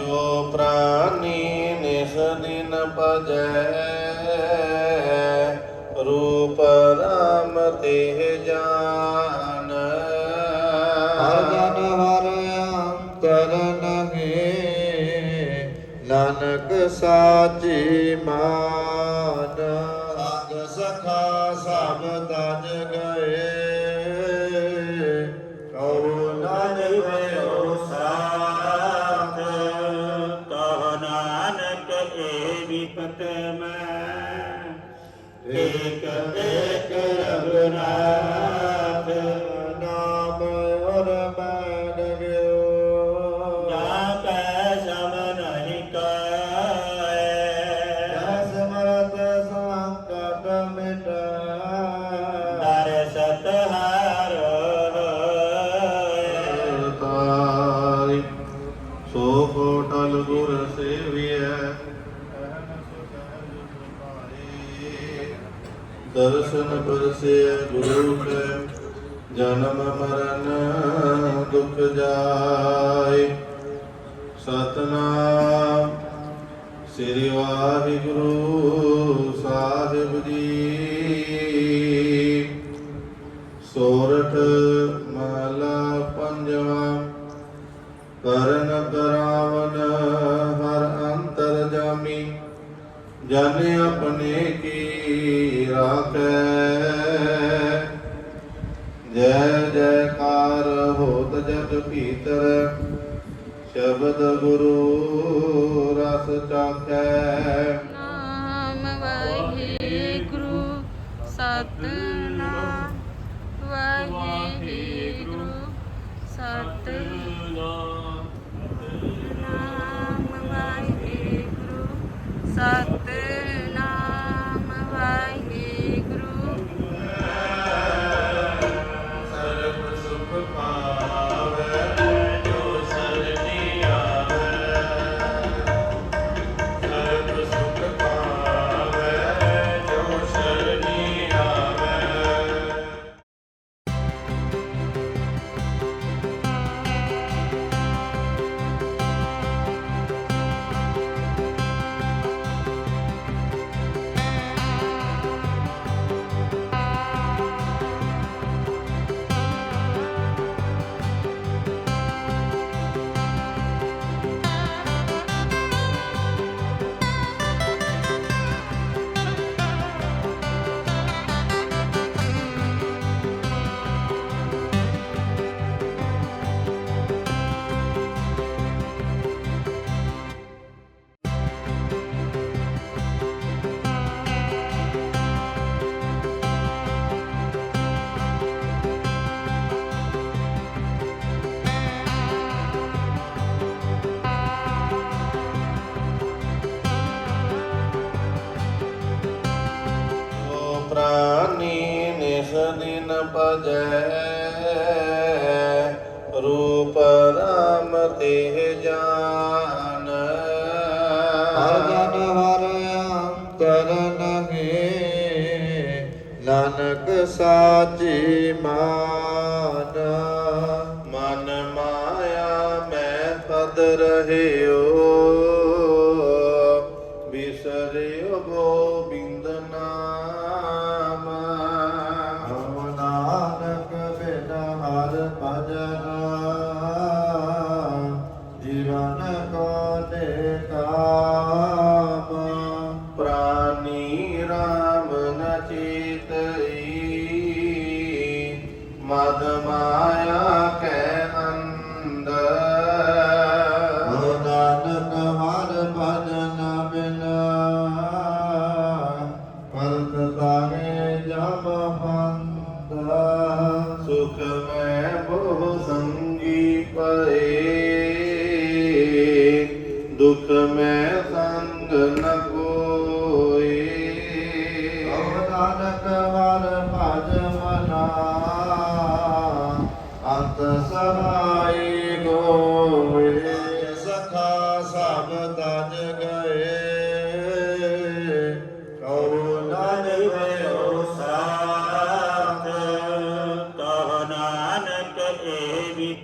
ਜੋ ਪ੍ਰਾਨੀ ਨਿਸ ਦਿਨ ਭਜੈ, ਰੂਪ ਰਾਮ ਤੇ ਜਾਨ। ਹਰ ਜਨ ਹਰਿਆ ਨਾਨਕ ਸਾਚੀ ਮਾਨ। ਇੱਕ ਰਘੁਨਾਥ ਮਨ ਪਰਸੇ ਗੁਰੂ ਕੈ ਜਨਮ ਮਰਨ ਦੁਖ ਜਾਏ। ਸਤਨਾਮ ਸ੍ਰੀ ਵਾਹਿਗੁਰੂ ਸਾਹਿਬ ਜੀ। ਸੋਰਠ ਮਹਲਾ ਪੰਜਵਾਂ, ਕਰਨ ਕਰਾਵਨ ਹਰ ਅੰਤਰ ਜਾਮੀ, ਜਨ ਆਪਣੇ ਕੀ ਰਾਖੈ? ਜਗ ਭੀਤਰ ਸ਼ਬਦ ਗੁਰੂ ਰਸ ਚਾਖੈ। ਨਾਮ ਵਾਹਿਗੁਰੂ ਸਤਨਾਮ ਵਾਹਿਗੁਰੂ ਸਤਨਾਮ ਨਾਮ ਵਾਹਿਗੁਰੂ ਸਤ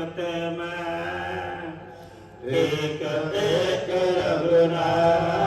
ਜਗਤ ਮੈਂ। ਏਕ ਏਕ ਰਘੁਨਾਥ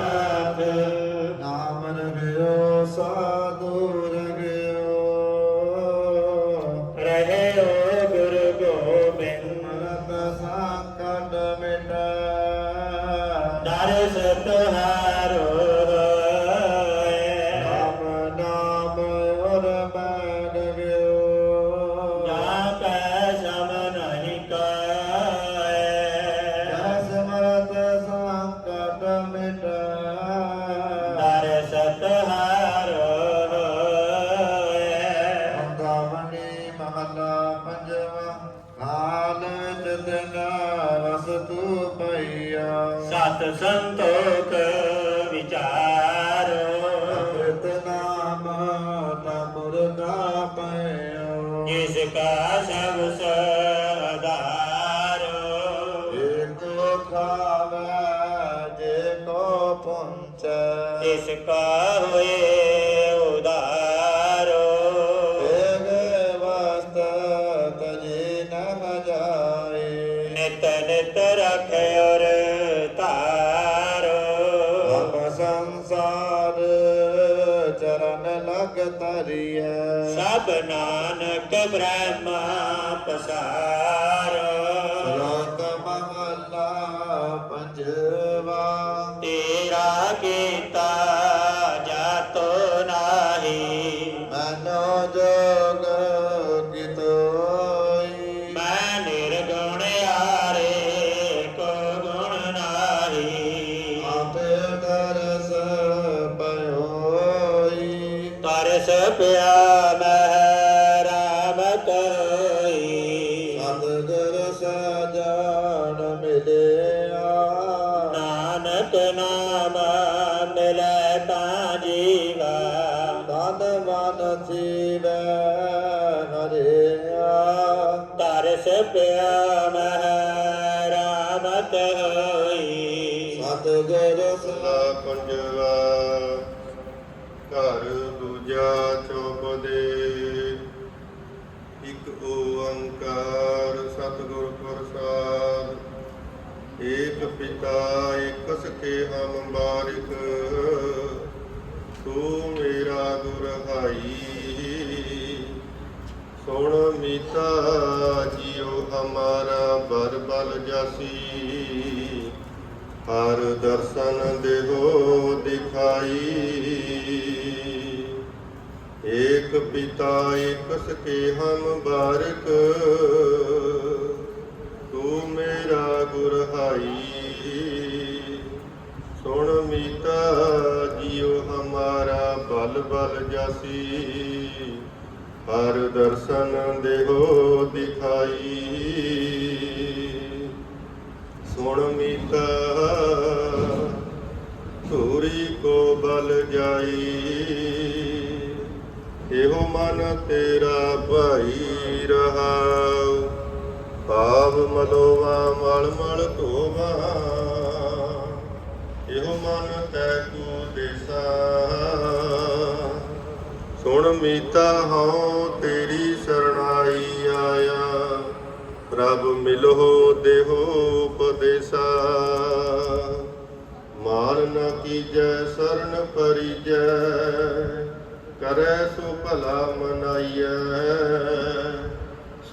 ਸਤ ਸੰਤੋਖ ਨਾਨਕ ਬ੍ਰਹਮਾ ਪਸਾਰੋ। ਸ਼ਲੋਕ ਮਹਲਾ ਪੰਜਵਾ ਤੇਰਾ ਕੀਤਾ ਜਾਤੋ ਨਾਹੀ। ਮਨੋ ਜੋਗ ਕਿਤੋਈ ਮੈਂ ਨਿਰਗੁਣ ਆਰੇ ਕੋ ਗੁਣ ਨਾਹੀ। ਆਪੇ ਦਰਸ ਪਇਓਈ ਤਰਸ ਪਿਆ ਤਰਸ ਦਰਸ਼ਨ ਦੇਹੋ ਦਿਖਾਈ। ਏਕ ਪਿਤਾ ਏਕ ਸਕੇ ਹਮ ਬਾਰਕ। ਤੂੰ ਮੇਰਾ ਗੁਰ ਹਾਈ। ਸੁਣ ਮੀਤਾ ਜੀਉ ਹਮਾਰਾ ਬਲ ਬਲ ਜਸੀ। ਹਰ ਦਰਸ਼ਨ ਦੇਹੋ ਤੈ ਕੋ ਦੇਸਾ। ਸੁਣ ਮੀਤਾ ਹਉ ਤੇਰੀ ਸਰਣਾਈ ਆਇਆ। ਪ੍ਰਭ ਮਿਲੋ ਦੇਹੋ ਉਪਦੇਸਾ। ਮਾਲ ਨ ਕੀਜੈ, ਸਰਨ ਪਰਿਜੈ। ਕਰੈ ਸੋ ਭਲਾ ਮਨਾਈਐ।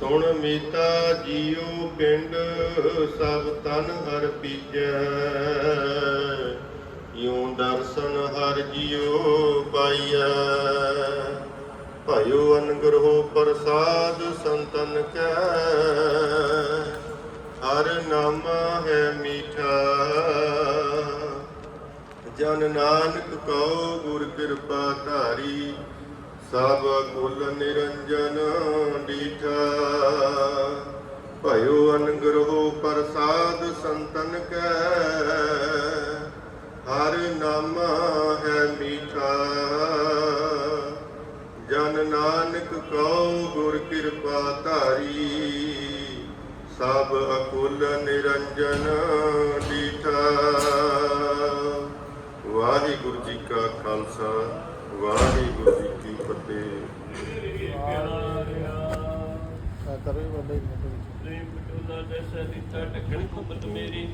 ਸੁਣ ਮੀਤਾ, ਜੀਉ ਪਿੰਡ ਸਭ ਤਨ ਹਰ ਪੀਜੈ। ਯੂੰ ਦਰਸ਼ਨ ਹਰ ਜੀਉ ਪਾਈਐ। ਭਇਓ ਅਨਗ੍ਰਹੋ ਪ੍ਰਸਾਦ ਸੰਤਨ ਕੈ। ਹਰ ਨਾਮ ਹੈ ਮੀਠਾ। ਜਨ ਨਾਨਕ ਕਉ ਗੁਰ ਕਿਰਪਾ ਧਾਰੀ। ਸਭ ਕੁਲ ਨਿਰੰਜਨ ਡੀਠਾ। ਭਇਓ ਅਨਗ੍ਰਹੋ ਪ੍ਰਸਾਦ ਸੰਤਨ ਕੈ। ਹਰ ਨਾਮ ਹੈ ਮੀਠਾ। ਜਨ ਨਾਨਕ ਕਉ ਗੁਰ ਕਿਰਪਾ ਧਾਰੀ। ਸਭ ਅਕੁਲ ਨਿਰੰਜਨ ਡੀਠਾ। ਵਾਹਿਗੁਰੂ ਜੀ ਕਾ ਖਾਲਸਾ ਵਾਹਿਗੁਰੂ ਜੀ ਕੀ ਫਤਿਹ। ਪ੍ਰੇਮ ਪਟੋਲਾ ਜੈਸਾ ਦਿੱਤਾ ਢੱਕਣ ਕੁੰਬਤ ਮੇਰੀ।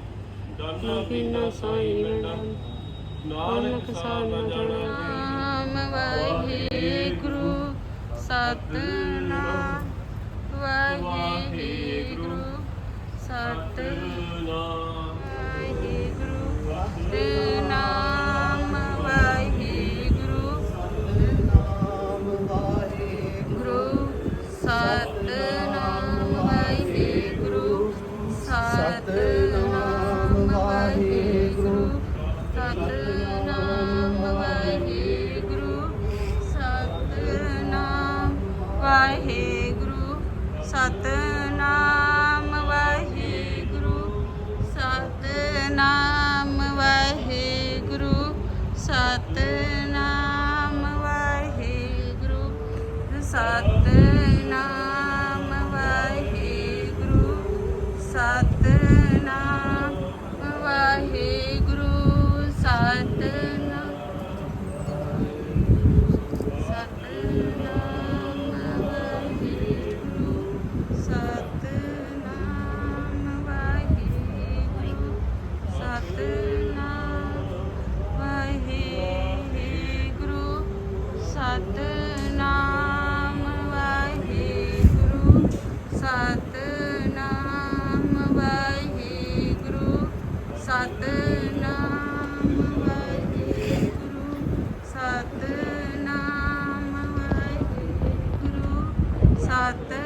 ਦਾਨਾ ਪੀਨਾ ਸਾਈ ਮੰਡਨ ਨਾਨਕ ਸਾਧ ਨਾ ਨਾਮ Waheguru Satnam Waheguru Satnam Waheguru Satnam Waheguru Satnam Waheguru Satnam Waheguru. saatte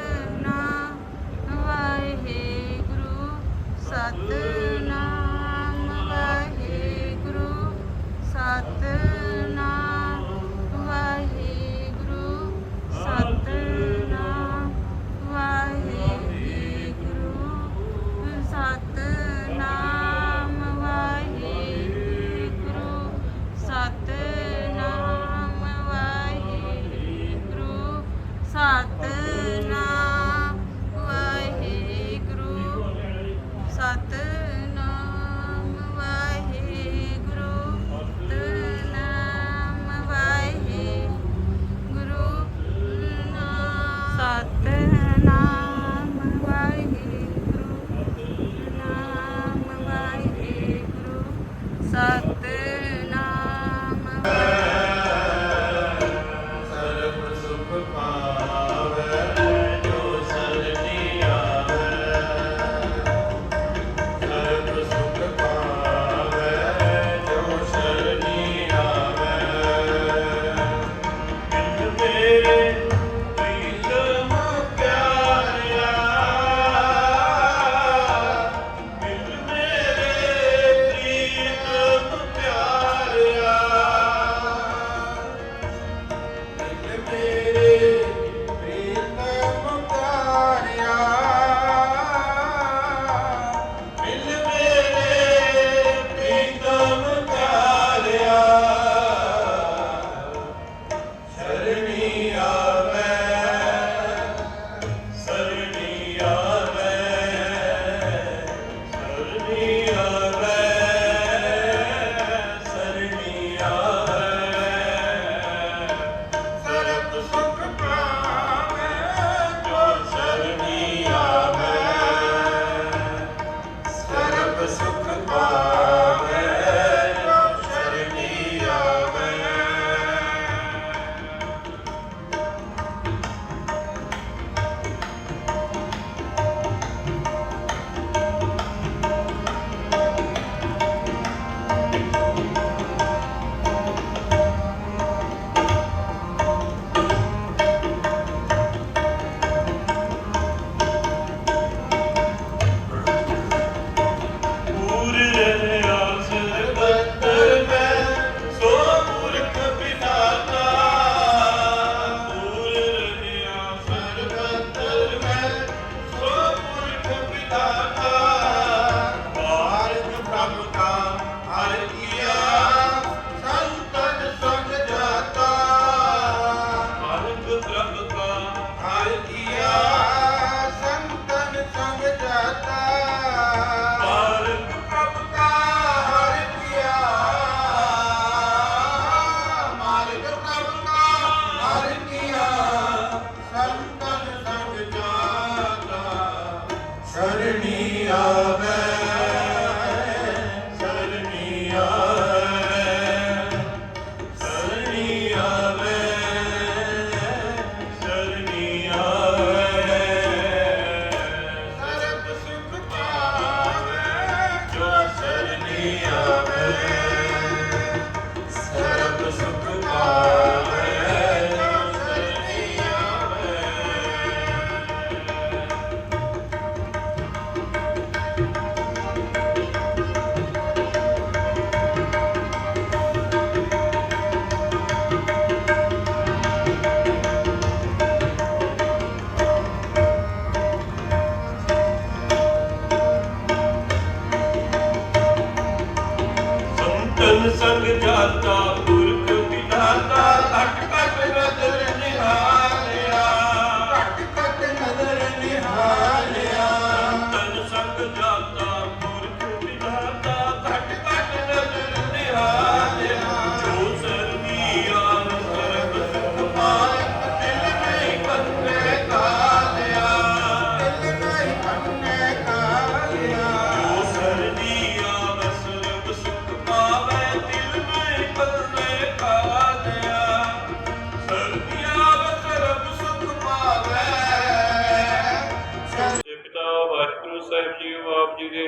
Maria, Maria.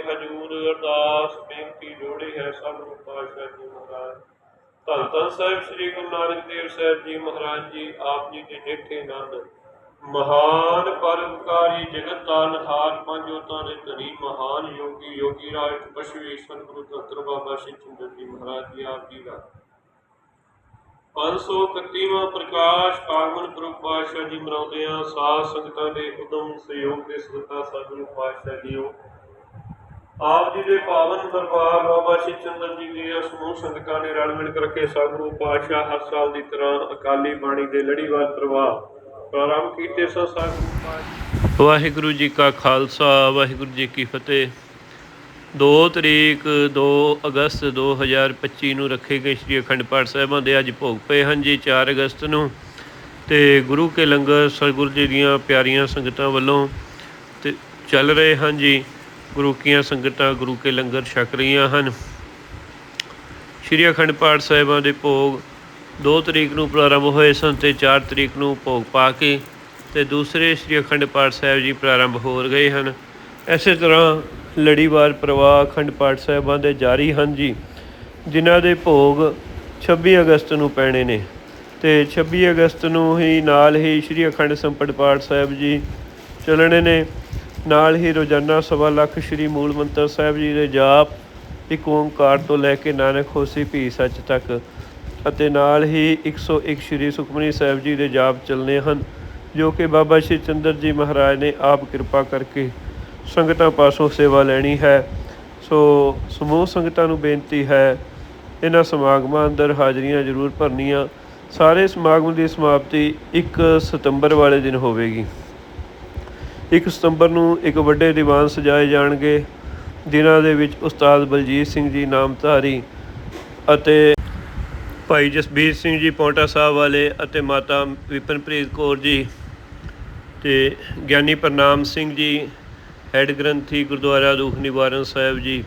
ਹਜੂਰ ਅਰਦਾਸ, ਬੇਨਤੀ ਜੋੜੀ ਹੈ ਸਭ ਨੂੰ ਪਾਤਸ਼ਾਹ ਜੀ ਮਹਾਰਾਜ। ਧੰਨ ਧੰਨ ਸਾਹਿਬ ਸ੍ਰੀ ਗੁਰੂ ਨਾਨਕ ਦੇਵ ਸਾਹਿਬ ਜੀ ਮਹਾਰਾਜ ਜੀ, ਆਪ ਜੀ ਦੇ ਜੇਠੇ ਨੰਦ। ਮਹਾਨ ਪਰਉਪਕਾਰੀ ਜਗਤ ਤਾਰਨਹਾਰ ਪੰਜ ਉਤਾਂ ਦੇ ਧਨੀ, ਮਹਾਨ ਯੋਗੀ ਯੋਗੀ ਰਾਜ ਬਸ਼ਵੀ ਗੁਰੂ ਧੰਤਰ ਬਾਬਾ ਸ਼੍ਰੀ ਚੰਦਰ ਜੀ ਮਹਾਰਾਜ ਜੀ, ਆਪ ਜੀ ਦਾ। 531ਵਾਂ ਪ੍ਰਕਾਸ਼ ਆਗਮਨ ਪੁਰਬ ਪਾਤਸ਼ਾਹ ਜੀ ਮਨਾਉਂਦੇ ਆ ਸਾਧ ਸੰਗਤਾਂ ਦੇ ਉਦਮ ਸਹਿਯੋਗ ਦੇ ਸਦਕਾ ਸਤਿਗੁਰੂ ਪਾਤਸ਼ਾਹ ਜੀਓ। ਆਪ ਜੀ ਦੇ ਪਾਵਨ ਦਰਬਾਰ ਬਾਬਾ ਸ਼੍ਰੀ ਚੰਦਰ ਜੀ ਦੀਆਂ ਸਮੂਹ ਸੰਗਤਾਂ ਨੇ ਰਲ ਮਿਲ ਕਰਕੇ ਸਤਿਗੁਰੂ ਪਾਤਸ਼ਾਹ ਹਰ ਸਾਲ ਦੀ ਤਰ੍ਹਾਂ ਅਕਾਲੀ ਬਾਣੀ ਦੇ ਲੜੀਵਾਰ ਪ੍ਰਵਾਹ ਪ੍ਰਾਰੰਭ ਕੀਤੇ ਸੋ ਸਤਿਗੁਰੂ ਵਾਹਿਗੁਰੂ ਜੀ ਕਾ ਖਾਲਸਾ, ਵਾਹਿਗੁਰੂ ਜੀ ਕੀ ਫਤਿਹ। 2 ਤਰੀਕ 2 ਅਗਸਤ 2025 ਨੂੰ ਰੱਖੇ ਗਏ ਸ੍ਰੀ ਅਖੰਡ ਪਾਠ ਸਾਹਿਬਾਂ ਦੇ ਅੱਜ ਭੋਗ ਪਏ ਹਨ ਜੀ 4 ਅਗਸਤ ਨੂੰ। ਤੇ ਗੁਰੂ ਕੇ ਲੰਗਰ ਸਤਿਗੁਰੂ ਜੀ ਦੀਆਂ ਪਿਆਰੀਆਂ ਸੰਗਤਾਂ ਵੱਲੋਂ ਤੇ ਚੱਲ ਰਹੇ ਹਨ ਜੀ। ਗੁਰੂ ਕੀਆਂ ਸੰਗਤਾਂ, ਗੁਰੂ ਕੇ ਲੰਗਰ ਛਕ ਰਹੀਆਂ ਹਨ। ਸ੍ਰੀ ਅਖੰਡ ਪਾਠ ਸਾਹਿਬਾਂ ਦੇ ਭੋਗ 2 ਤਰੀਕ ਨੂੰ ਪ੍ਰਾਰੰਭ ਹੋਏ ਸਨ ਤੇ 4 ਤਰੀਕ ਨੂੰ ਭੋਗ ਪਾ ਕੇ ਤੇ ਦੂਸਰੇ ਸ੍ਰੀ ਅਖੰਡ ਪਾਠ ਸਾਹਿਬ ਜੀ ਪ੍ਰਾਰੰਭ ਹੋ ਗਏ ਹਨ। ਇਸੇ ਤਰ੍ਹਾਂ ਲੜੀਵਾਰ ਪ੍ਰਵਾਹ ਅਖੰਡ ਪਾਠ ਸਾਹਿਬਾਂ ਦੇ ਜਾਰੀ ਹਨ ਜੀ, ਜਿਨ੍ਹਾਂ ਦੇ ਭੋਗ 26 ਅਗਸਤ ਨੂੰ ਪੈਣੇ ਨੇ। ਤੇ 26 ਅਗਸਤ ਨੂੰ ਹੀ ਨਾਲ ਹੀ ਸ੍ਰੀ ਅਖੰਡ ਸੰਪਟ ਪਾਠ ਸਾਹਿਬ ਜੀ ਚੱਲਣੇ ਨੇ। ਨਾਲ ਹੀ ਰੋਜ਼ਾਨਾ ਸਵਾ ਲੱਖ ਸ੍ਰੀ ਮੂਲ ਮੰਤਰ ਸਾਹਿਬ ਜੀ ਦੇ ਜਾਪ, ਇੱਕ ਓੰਕਾਰ ਤੋਂ ਲੈ ਕੇ ਨਾਨਕ ਹੋਸੀ ਭੀ ਸੱਚ ਤੱਕ ਅਤੇ ਨਾਲ ਹੀ 101 ਸ੍ਰੀ ਸੁਖਮਨੀ ਸਾਹਿਬ ਜੀ ਦੇ ਜਾਪ ਚੱਲਨੇ ਹਨ, ਜੋ ਕਿ ਬਾਬਾ ਸ਼੍ਰੀ ਚੰਦਰ ਜੀ ਮਹਾਰਾਜ ਨੇ ਆਪ ਕਿਰਪਾ ਕਰਕੇ ਸੰਗਤਾਂ ਪਾਸੋਂ ਸੇਵਾ ਲੈਣੀ ਹੈ। ਸੋ ਸਮੂਹ ਸੰਗਤਾਂ ਨੂੰ ਬੇਨਤੀ ਹੈ, ਇਹਨਾਂ ਸਮਾਗਮਾਂ ਅੰਦਰ ਹਾਜ਼ਰੀਆਂ ਜ਼ਰੂਰ ਭਰਨੀਆਂ। ਸਾਰੇ ਸਮਾਗਮ ਦੀ ਸਮਾਪਤੀ 1 ਸਤੰਬਰ ਵਾਲੇ ਦਿਨ ਹੋਵੇਗੀ। 1 ਸਤੰਬਰ ਨੂੰ ਇੱਕ ਵੱਡੇ ਦੀਵਾਨ ਸਜਾਏ ਜਾਣਗੇ। ਜਿਨ੍ਹਾਂ ਦੇ ਵਿੱਚ ਉਸਤਾਦ ਬਲਜੀਤ ਸਿੰਘ ਜੀ ਨਾਮਧਾਰੀ ਅਤੇ ਭਾਈ ਜਸਬੀਰ ਸਿੰਘ ਜੀ ਪੌਂਟਾ ਸਾਹਿਬ ਵਾਲੇ ਅਤੇ ਮਾਤਾ ਵਿਪਨਪ੍ਰੀਤ ਕੌਰ ਜੀ ਤੇ ਗਿਆਨੀ ਪ੍ਰਨਾਮ ਸਿੰਘ ਜੀ, ਹੈਡ ਗ੍ਰੰਥੀ ਗੁਰਦੁਆਰਾ ਦੁਖ ਨਿਵਾਰਨ ਸਾਹਿਬ ਜੀ,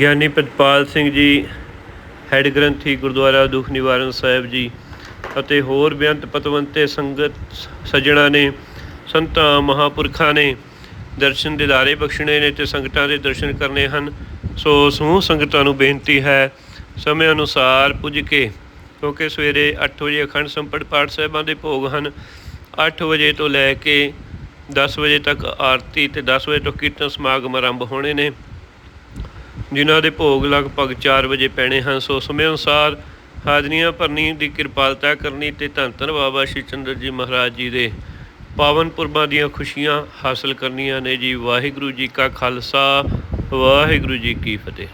ਗਿਆਨੀ ਪ੍ਰਤਪਾਲ ਸਿੰਘ ਜੀ, ਹੈਡ ਗ੍ਰੰਥੀ ਗੁਰਦੁਆਰਾ ਦੁਖ ਨਿਵਾਰਨ ਸਾਹਿਬ ਜੀ ਅਤੇ ਹੋਰ ਬੇਅੰਤ ਪਤਵੰਤੇ ਸੰਗਤ ਸੱਜਣਾ ਨੇ ਸੰਤਾਂ ਮਹਾਪੁਰਖਾਂ ਨੇ ਦਰਸ਼ਨ ਦਿਦਾਰੇ ਬਖਸ਼ਣੇ ਨੇ ਤੇ ਸੰਗਤਾਂ ਦੇ ਦਰਸ਼ਨ ਕਰਨੇ ਹਨ। ਸੋ ਸਮੂਹ ਸੰਗਤਾਂ ਨੂੰ ਬੇਨਤੀ ਹੈ, ਸਮੇਂ ਅਨੁਸਾਰ ਪੁੱਜ ਕੇ, ਕਿਉਂਕਿ ਸਵੇਰੇ 8 ਵਜੇ ਅਖੰਡ ਸੰਪਟ ਪਾਠ ਸਾਹਿਬਾਂ ਦੇ ਭੋਗ ਹਨ 8 ਵਜੇ ਤੋਂ ਲੈ ਕੇ 10 ਵਜੇ ਤੱਕ ਆਰਤੀ ਤੇ 10 ਵਜੇ ਤੋਂ ਕੀਰਤਨ ਸਮਾਗਮ ਆਰੰਭ ਹੋਣੇ ਨੇ, ਜਿਨ੍ਹਾਂ ਦੇ ਭੋਗ ਲਗਭਗ 4 ਵਜੇ ਪੈਣੇ ਹਨ। ਸੋ ਸਮੇਂ ਅਨੁਸਾਰ ਹਾਜ਼ਰੀਆਂ ਭਰਨੀ ਦੀ ਕਿਰਪਾਲਤਾ ਕਰਨੀ ਤੇ ਧੰਨ ਧੰਨ ਬਾਬਾ ਸ਼੍ਰੀ ਚੰਦਰ ਜੀ ਮਹਾਰਾਜ ਜੀ ਦੇ ਪਾਵਨ ਪੁਰਬਾਂ ਦੀਆਂ ਖੁਸ਼ੀਆਂ ਹਾਸਲ ਕਰਨੀਆਂ ਨੇ ਜੀ। ਵਾਹਿਗੁਰੂ ਜੀ ਕਾ ਖਾਲਸਾ, ਵਾਹਿਗੁਰੂ ਜੀ ਕੀ ਫਤਿਹ।